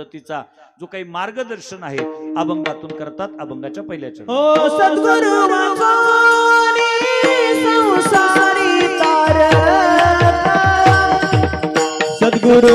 पद्धतीचा जो काही मार्गदर्शन आहे अभंगातून करतात अभंगाच्या पहिल्या चरण. हो, सद्गुरु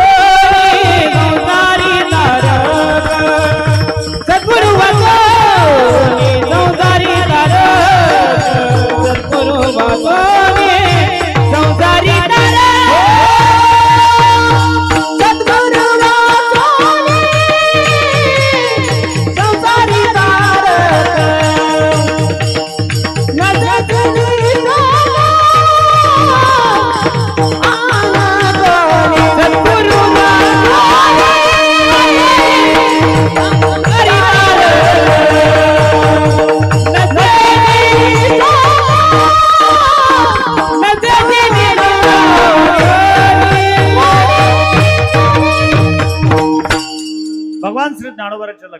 ಜ್ಞಾನವರ ಲಕ್ಷ